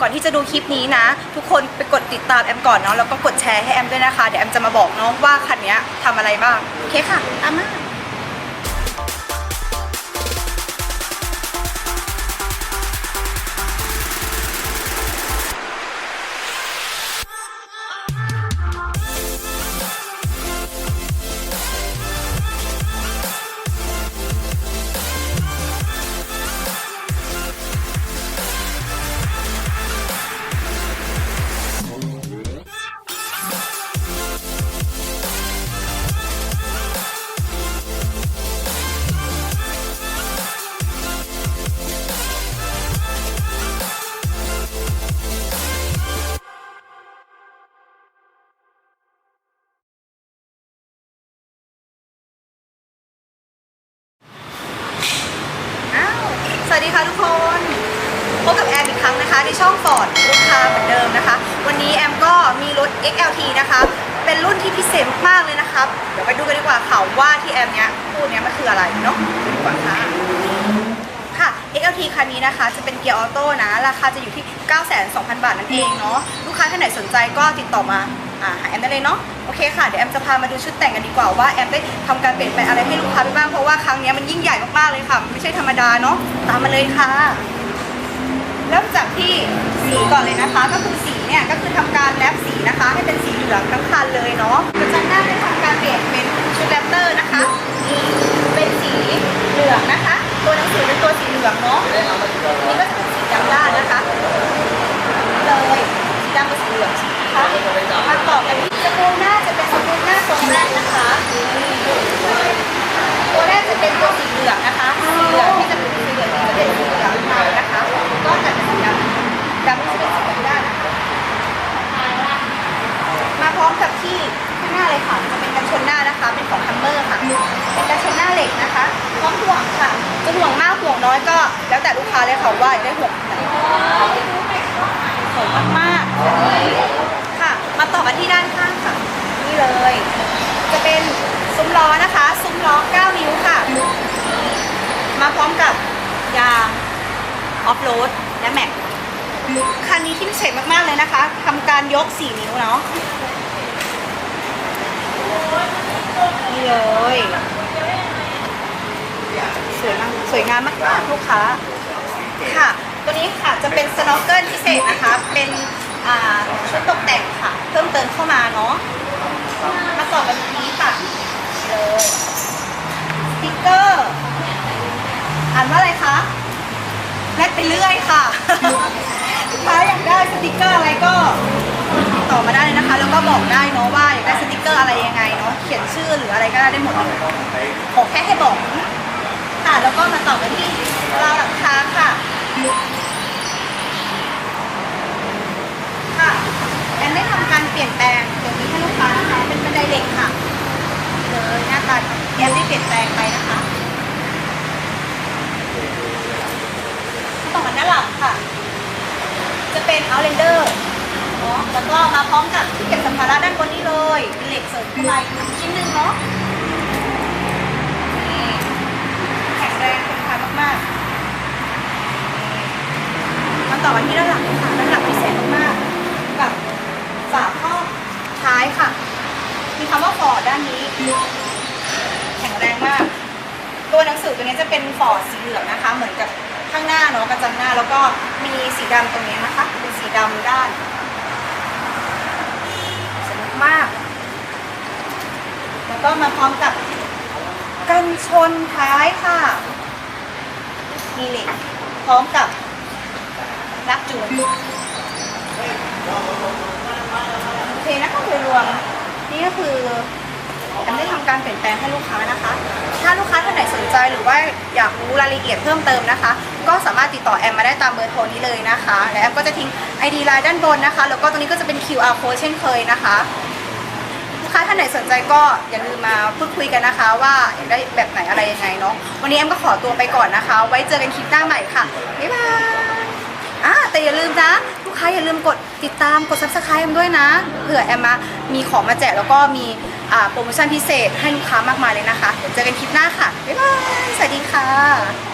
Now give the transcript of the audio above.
ก่อนที่จะดูคลิปนี้นะ ทุกคนไปกดติดตามแอมก่อนเนาะแล้วก็กดแชร์ให้แอมด้วยนะคะ เดี๋ยวแอมจะมาบอกเนาะว่าคันนี้ทำอะไรบ้าง โอเคค่ะตามมา วสวัสดีค่ะทุกคนพบกับแอมอีกครั้งนะคะในช่องฟอร์ดลูกค้าเหมือนเดิมนะคะ วันนี้แอมก็มีรถ XLT นะคะ เป็นรุ่นที่พิเศษมากเลยนะครับเดี๋ยวไปดูกันดีกว่าค่ะว่าที่แอมเนี้ยพูดเนี้ยมันคืออะไรเนาะดีกว่าค่ะค่ะ XLT คันนี้นะคะจะเป็นเกียร์ออโต้นะ ราคาจะอยู่ที่ 9,200บาทนั่นเองเนาะลูกค้าท่านไหนสนใจก็ติดต่อมา อ่าหาแอมได้เลยเนาะโอเคค่ะเดี๋ยวแอมจะพามาดูชุดแต่งกันดีกว่าว่าแอมได้ทำการเปลี่ยนแปลงอะไรให้ลูกค้าไปบ้างเพราะว่าครั้งนี้มันยิ่งใหญ่มากๆเลยค่ะ ไม่ใช่ธรรมดาเนาะตามมาเลยค่ะ เริ่มจากที่สีก่อนเลยนะคะ ก็คือสีเนี่ยก็คือทำการแรปสีนะคะ ให้เป็นสีเหลืองทั้งคันเลยเนาะกระจังหน้าได้ทำการเปลี่ยนเป็นชุดแรปเตอร์นะคะนี่เป็นสีเหลืองนะคะ ตัวหนังสือเป็นตัวสีเหลืองเนาะนี่ก็จะเป็นสีดำด้านนะคะเลยสีดำกับสีเหลือง นะคะมาต่อกันที่สกรูหน้าจะเป็นสกรูหน้าตรงแรกนะคะตัวแรกจะเป็นตัวสีเหลืองนะคะสีเหลืองที่จะเป็นสีเหลืองจะเป็นสีเหลืองเทานะคะก็จะเป็นสีดำดำที่จะเป็นสีดำด้านมาพร้อมกับที่ข้างหน้าเลยค่ะจะเป็นกันชนหน้านะคะ เป็นของทัมเมอร์ค่ะเป็นกันชนหน้าเหล็กนะคะพร้อมห่วงค่ะจะห่วงมากห่วงน้อยก็ แล้วแต่ลูกค้าเลยค่ะว่าได้ห่วงไหนสวยมากๆ มาต่อกันที่ด้านข้างค่ะ นี่เลย จะเป็นซุ้มล้อนะคะ ซุ้มล้อ 9 นิ้วค่ะ มาพร้อมกับยางออฟโรดและแม็กคันนี้ที่พิเศษมากๆเลยนะคะทำการยก 4 นิ้วเนาะนี่เลยสวยงามสวยงามมากๆลูกค้าค่ะ ตัวนี้ค่ะจะเป็นสโนว์เกิลพิเศษนะคะ เป็นชุดตกแต่งค่ะ เพิ่มเติมเข้ามาเนาะ มาต่อกันที่นี้ค่ะนี่เลยสติ๊กเกอร์ อ่านว่าอะไรคะแลดไปเรื่อยค่ะลูกค้าอยากได้สติกเกอร์อะไรก็ติดต่อมาได้เลยนะคะ แล้วก็บอกได้เนาะว่าอยากได้สติกเกอร์อะไรยังไงเนาะ เขียนชื่อหรืออะไรก็ได้ได้หมดเลยขอแค่ให้บอก ค่ะ แล้วก็มาต่อกันที่ราวหลังคาค่ะค่ะแอนได้ทำการ เปลี่ยนแปลงตรงนี้ให้ลูกค้านะคะเป็นบันไดเหล็กค่ะนี่เลยหน้าตาแอนได้เปลี่ยนแปลงไปนะคะต่อมาด้านหลังค่ะ จะเป็น Outlander เนาะแล้วก็มาพร้อมกับที่เก็บสัมภาระด้านบนนี้เลยเป็นเหล็กเสริมเข้าไปชิ้นหนึ่งเนาะนี่แข็งแรงทนทานมากๆมาต่อกันที่ด้านหลังค่ะ ด้านหลังพิเศษมากๆ กับฝาครอบท้ายค่ะ มีคำว่าฟอร์ดด้านนี้ แข็งแรงมาก ตัวหนังสือตัวนี้จะเป็นฟอร์ดสีเหลืองนะคะ เหมือนกับข้างหน้าเนาะกระจังหน้าแล้วก็มีสีดำตรงนี้นะคะ เป็นสีดำด้านสนุกมาก แล้วก็มาพร้อมกับกันชนท้ายค่ะมีเหล็กพร้อมกับรักจูน เคนะคะโดยรวมนี่ก็คือแอมได้ทำการเปลี่ยนแปลงให้ลูกค้านะคะ ถ้าลูกค้าท่านไหนสนใจหรือว่าอยากรู้รายละเอียดเพิ่มเติมนะคะ ก็สามารถติดต่อแอมมาได้ตามเบอร์โทรนี้เลยนะคะ และแอมก็จะทิ้ง ID ไลน์ด้านบนนะคะ แล้วก็ตรงนี้ก็จะเป็น QR code เช่นเคยนะคะ ลูกค้าท่านไหนสนใจก็อย่าลืมมาพูดคุยกันนะคะ ว่าอยากได้แบบไหนอะไรยังไงเนาะ วันนี้แอมก็ขอตัวไปก่อนนะคะ ไว้เจอกันคลิปหน้าใหม่ค่ะ บ๊ายบายอ่าแต่อย่าลืมนะ กค้าอย่าลืมกดติดตามกด subscribe แอมด้วยนะ เผื่อแอมมามีของมาแจกแล้วก็มีอ่าโปรโมชั่นพิเศษให้ลูกค้ามากมายเลยนะคะเดี๋ยวเจอกันคลิปหน้าค่ะบ๊ายบายสวัสดีค่ะ